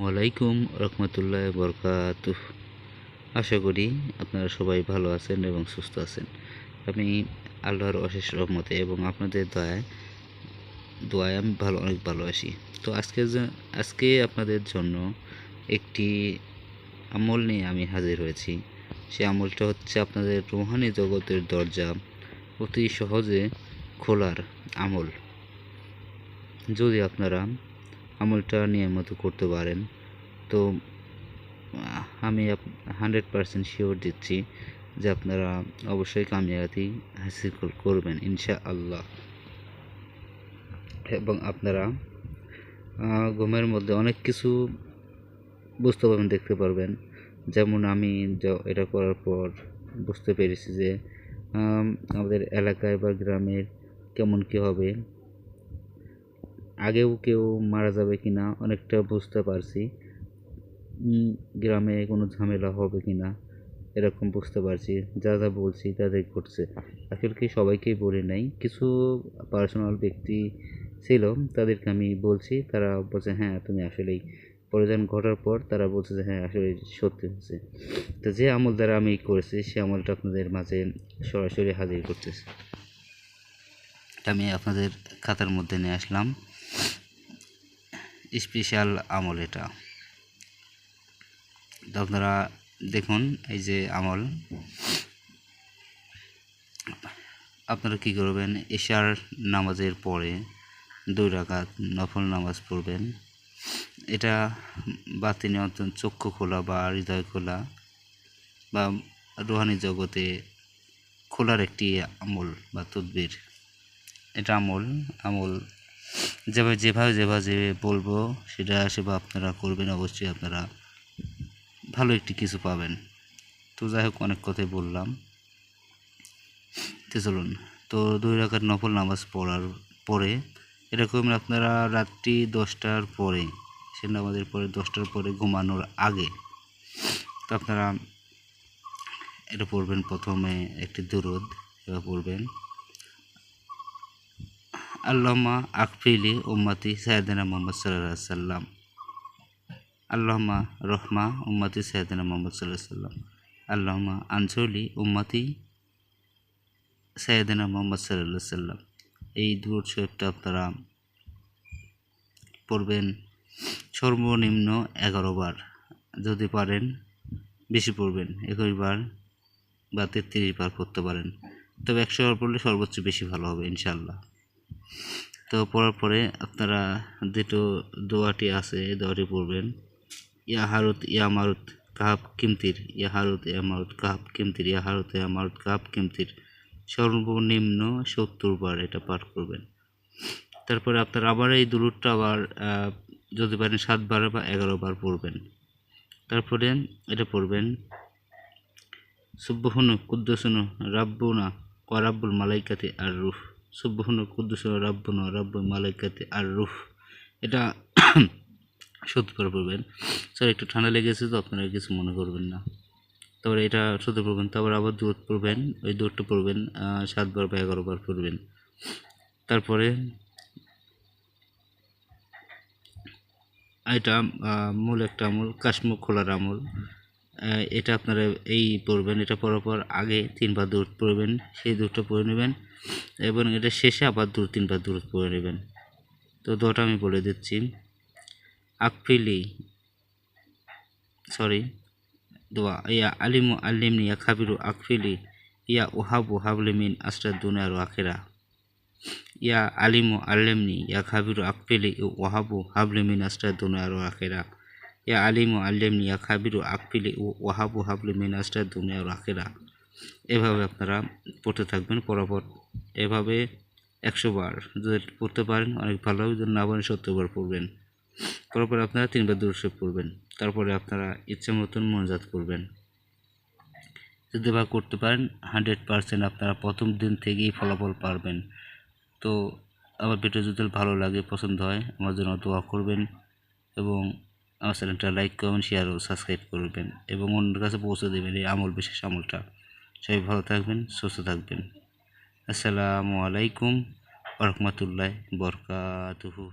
ওয়ালাইকুম রহমতুল্লাহ বরকাত আশা করি আপনারা সবাই ভালো আছেন এবং সুস্থ আছেন। আমি আল্লাহর অশেষ রহমতে এবং আপনাদের দয়ায়, দোয়ায় আমি ভালো, অনেক ভালো তো আজকে আজকে আপনাদের জন্য একটি আমল নিয়ে আমি হাজির হয়েছি। সে আমলটা হচ্ছে আপনাদের রুহানি জগতের দরজা অতি সহজে খোলার আমল। যদি আপনারা আমলটা নিয়মিত করতে পারেন। তো, আমি হান্ড্রেড পারসেন্ট শিওর দিচ্ছি যে আপনারা অবশ্যই কামিয়াবি হাসিল করবেন ইনশা আল্লাহ এবং আপনারা ঘুমের মধ্যে অনেক কিছু বুঝতে পারবেন, দেখতে পারবেন। যেমন আমি এটা করার পর বুঝতে পেরেছি যে আমাদের এলাকায় বা গ্রামের কেমন কী হবে। আগেও কেউ মারা যাবে কি না অনেকটা বুঝতে পারছি। গ্রামে কোনো ঝামেলা হবে কি না এরকম বুঝতে পারছি। যা যা বলছি তাদের ঘটছে। আসলে কি সবাইকেই বলি নাই, কিছু পার্সোনাল ব্যক্তি ছিল তাদেরকে আমি বলছি, তারা বলছে হ্যাঁ তুমি আসলেই প্রয়োজন ঘটার পর তারা বলছে যে হ্যাঁ আসলে সত্যি হচ্ছে তো যে আমল দ্বারা আমি করেছি, সে আমলটা আপনাদের মাঝে সরাসরি হাজির করতেছি। আমি আপনাদের খাতার মধ্যে নিয়ে আসলাম। স্পেশাল আমল এটা। তো আপনারা দেখুন এই যে আমল। আপনারা কি করবেন? এশার নামাজের পরে দুই রাকাত নফল নামাজ পড়বেন। এটা বাতি নিয়ন্ত্রণ চক্ষু খোলা বা হৃদয় খোলা বা রুহানি জগতে খোলার একটি আমল বা তদবির। এটা আমল আমল যেভাবে যেভাবে যেভাবে যে বলব, সেটা সেভাবে আপনারা করবেন, অবশ্যই আপনারা ভালো একটি কিছু পাবেন। তো যাই হোক, অনেক কথাই বললাম। তো চলুন, তো দুই রাখার নফল নামাজ পড়ার পরে, এরকম আপনারা রাত্রি দশটার পরে, সে নামাজের পরে, দশটার পরে ঘুমানোর আগে, তো আপনারা এটা পড়বেন প্রথমে একটি দুরুদ, এবার পড়বেন। আল্লাহমা আকফিলি উম্মতি সাইদানা মোহাম্মদ সাল্লাহ সাল্লাম আল্লাহমা রহমা উম্মতি সাইদানা মোহাম্মদ সাল্লাহ সাল্লাম আল্লাহমা আনসলি উম্মতি সাইদানা মোহাম্মদ সাল্লাহ সাল্লাম এই দুর শরীফটা আপনারা পড়বেন সর্বনিম্ন এগারো বার। যদি পারেন বেশি পড়বেন, একুশ বার বা তেত্রিশ বার পড়তে পারেন। তবে একশো বার পড়লে সর্বোচ্চ বেশি ভালো হবে ইনশাল্লাহ তো পড়ার পরে আপনারা দুটো দোয়াটি আছে দোয়াটি পড়বেন। ইয়া হারুত, ইয়া মারুত, কাহাব কিমতির। ইয়া হারুত, ইয়া মারুত, কাহাব কিমতির। ইয়া হারুত, ইয়া মারুত, কাহাব কিমতির। সর্বনিম্ন সত্তর বার এটা পাঠ করবেন। তারপরে আপনারা আবার এই দুলুটটা আবার যদি পারেন সাতবার বা এগারো বার পড়বেন। তারপরে এটা পড়বেন সুব্বহুনু কুদ্দসনু, রাব্বুনা করাব্বুল মালাইকাতি আর রুফ সুব্বহুনু কুদ্দুসুনু রাব্বুনা রাব্বুল মালাইকাতি আর রুফ এটা সত্যবার পড়বেন স্যার একটু ঠান্ডা লেগেছে তো আপনারা কিছু মনে করবেন না। তারপরে এটা সত্য পড়বেন তারপর আবার দূর পড়বেন, ওই দূরটা পড়বেন সাতবার বা এগারো বার পড়বেন। তারপরে এটা মূল একটা আমল, কাশ্মীর খোলার আমল। এটা আপনারা এই পড়বেন, এটা পড়ার পর আগে তিনবার দূর পড়বেন, সেই দূরটা পড়ে নেবেন এবং এটা শেষে আবার দূর তিনবার দূর পড়ে নেবেন। তো দোটা আমি বলে দিচ্ছি। আকফিলি সরি দোয়া, ইয়া আলিমু আলিমনি ইয়া খাবিরু আকফিলি ইয়া ওহাবু হাবলিমিন আস্টার দুনিয়ার আখেরা। ইয়া আলিমু আল্লেমনি ইয়া খাবিরু আকফিলি ওহাবু হাবলিমিন আস্টার দুনিয়ার আখেরা। ইয়া আলিম ও আল্লেমনি ইয়া খাবিরু আকফিলি ও ওহাবু হাবলিমিন আস্টার দুনিয়ার আখেরা এভাবে আপনারা পড়তে থাকবেন পরাপর। এভাবে একশো বার যদি পড়তে পারেন, অনেক ভালো যদি না পারেন, সত্তর বার পড়বেন। পরপর আপনারা তিনবার দূরস্ব পড়বেন। তারপরে আপনারা ইচ্ছে মতন মনোজাত করবেন। যদি বা করতে পারেন, হান্ড্রেড পারসেন্ট আপনারা প্রথম দিন থেকেই ফলাফল পারবেন। তো আমার ভিডিও যদি ভালো লাগে, পছন্দ হয়, আমার জন্য দোয়া করবেন। এবং আমার চ্যানেলটা লাইক করবেন শেয়ার ও সাবস্ক্রাইব করবেন এবং অন্যের কাছে পৌঁছে দেবেন এই আমল বিশেষ আমলটা। সবাই ভালো থাকবেন, সুস্থ থাকবেন। আসসালামু আলাইকুম রহমতুল্লাহ বরকাতুহু।